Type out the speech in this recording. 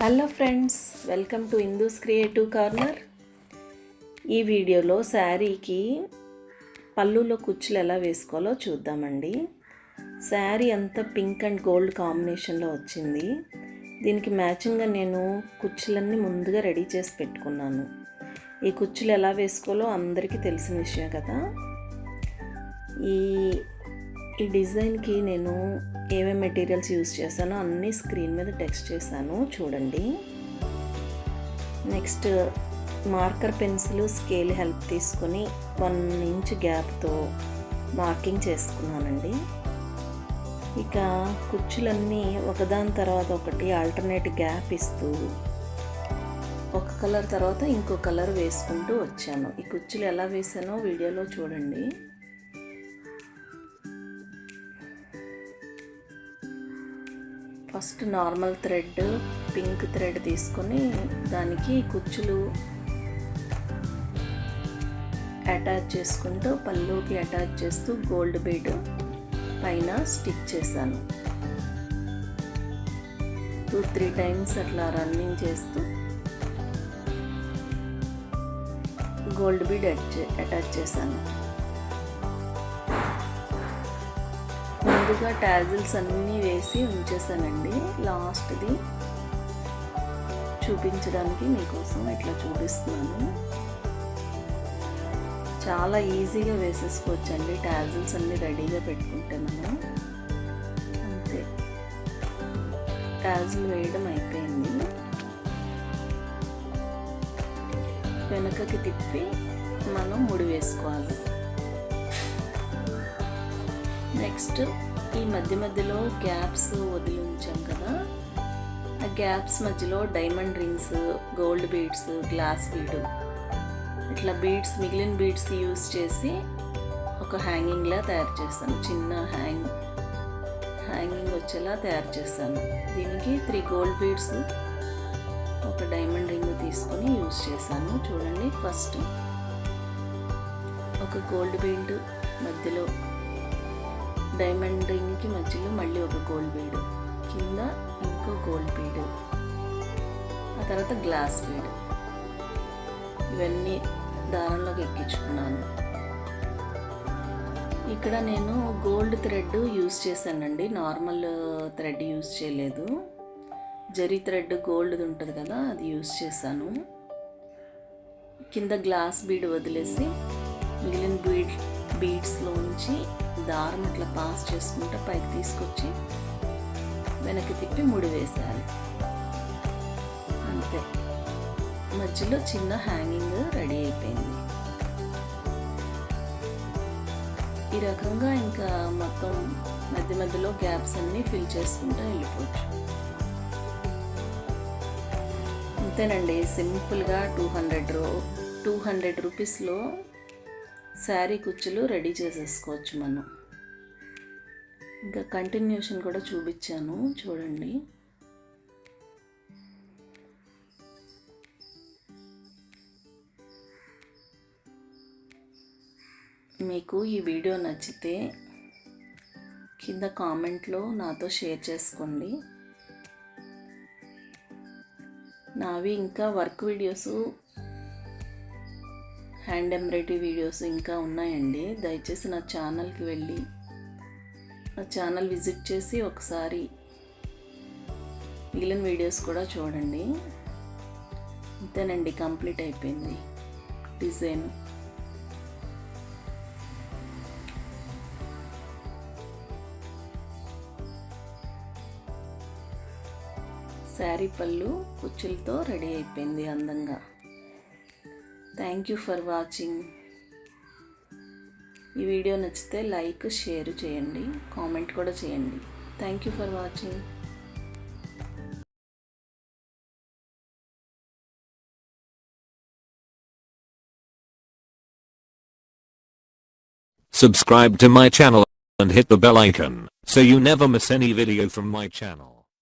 Hello friends welcome to Hindu's creative corner ఈ వీడియోలో శారీకి పళ్ళులో కుచ్చులు ఎలా వేసుకోవాలో చూద్దామండి. శారీ అంతా పింక్ అండ్ గోల్డ్ కాంబినేషన్లో వచ్చింది. దీనికి మ్యాచింగ్గా నేను కుచ్చులన్నీ ముందుగా రెడీ చేసి పెట్టుకున్నాను. ఈ కుచ్చులు ఎలా వేసుకోవాలో అందరికీ తెలిసిన విషయం కదా. ఈ ఈ డిజైన్కి నేను ఏమేమి మెటీరియల్స్ యూస్ చేశానో అన్నీ స్క్రీన్ మీద టెక్స్ట్ చేశాను చూడండి. Next marker pencil scale help తీసుకొని వన్ ఇంచ్ గ్యాప్తో మార్కింగ్ చేసుకున్నానండి. ఇక కుర్చీలన్నీ ఒకదాని తర్వాత ఒకటి ఆల్టర్నేట్ గ్యాప్ ఇస్తూ ఒక కలర్ తర్వాత ఇంకో కలర్ వేసుకుంటూ వచ్చాను. ఈ కుర్చీలు ఎలా వేసానో వీడియోలో చూడండి. First normal thread pink thread తీసుకొని దానికి కుచ్చులు అటాచ్ చేసుకుంటూ పళ్ళుకి అటాచ్ చేస్తూ గోల్డ్ బీడ్ పైన స్టిక్ చేశాను. టూ త్రీ టైమ్స్ అట్లా రన్నింగ్ చేస్తూ గోల్డ్ బీడ్ అటాచ్ చేశాను. ముందుగా టాజిల్స్ అన్నీ వేసి ఉంచేసానండి లాస్ట్ది చూపించడానికి మీకోసం ఇట్లా చూపిస్తున్నాను. చాలా ఈజీగా వేసేసుకోవచ్చండి. టాజిల్స్ అన్నీ రెడీగా పెట్టుకుంటే మనం. అంతే. టాజిల్ వేయడం అయిపోయింది. వెనకకి తిప్పి మనం ముడి వేసుకోవాలి. నెక్స్ట్ ఈ మధ్య మధ్యలో గ్యాప్స్ వదిలి ఉంచాం కదా. ఆ గ్యాప్స్ మధ్యలో diamond rings gold beads glass bead ఇట్లా బీడ్స్ మిగిలిన బీడ్స్ యూస్ చేసి ఒక హ్యాంగింగ్లా తయారు చేస్తాను. చిన్న హ్యాంగ్ హ్యాంగింగ్ వచ్చేలా తయారు చేస్తాను. దీనికి త్రీ గోల్డ్ బీడ్స్ ఒక డైమండ్ రింగ్ తీసుకొని యూస్ చేశాను చూడండి ఫస్ట్ ఒక గోల్డ్ బీడ్ మధ్యలో డైమండ్ రింగ్కి మధ్యలో మళ్ళీ ఒక గోల్డ్ బీడ్ కింద ఇంకో గోల్డ్ బీడు ఆ తర్వాత గ్లాస్ బీడు. ఇవన్నీ దారంలోకి ఎక్కించుకున్నాను. ఇక్కడ నేను గోల్డ్ థ్రెడ్ యూస్ చేశానండి. నార్మల్ థ్రెడ్ యూస్ చేయలేదు. జరీ థ్రెడ్ గోల్డ్ది ఉంటుంది కదా అది యూస్ చేశాను. కింద గ్లాస్ బీడ్ వదిలేసి మిగిలిన బీడ్ బీడ్స్లోంచి దారం ఇట్లా పాస్ చేసుకుంటూ పైకి తీసుకొచ్చి వెనక్కి తిప్పి ముడి వేసేయాలి అంతే. మధ్యలో చిన్న హ్యాంగింగ్ రెడీ అయిపోయింది. ఈ రకంగా ఇంకా మొత్తం మధ్య మధ్యలో గ్యాప్స్ అన్నీ ఫిల్ చేసుకుంటూ వెళ్ళిపోవచ్చు. అంతేనండి. సింపుల్గా టూ హండ్రెడ్ రూ టూ హండ్రెడ్ రూపీస్లో శారీ కుచ్చులు రెడీ చేసేసుకోవచ్చు మనం. ఇంకా కంటిన్యూషన్ కూడా చూపించాను చూడండి. మీకు ఈ వీడియో నచ్చితే కింద కామెంట్లో నాతో షేర్ చేసుకోండి. నావి ఇంకా work videos hand embroidery videos ఇంకా ఉన్నాయండి. దయచేసి నా ఛానల్కి వెళ్ళి నా ఛానల్ విజిట్ చేసి ఒకసారి మిగిలిన వీడియోస్ కూడా చూడండి. అంతేనండి కంప్లీట్ అయిపోయింది డిజైన్. శారీ పళ్ళు కుచ్చులతో రెడీ అయిపోయింది అందంగా. థ్యాంక్ యూ ఫర్ వాచింగ్ ఈ వీడియో నచ్చితే లైక్ షేర్ చేయండి కామెంట్ కూడా చేయండి thank you for watching Subscribe to my channel and hit the bell icon so you never miss any video from my channel.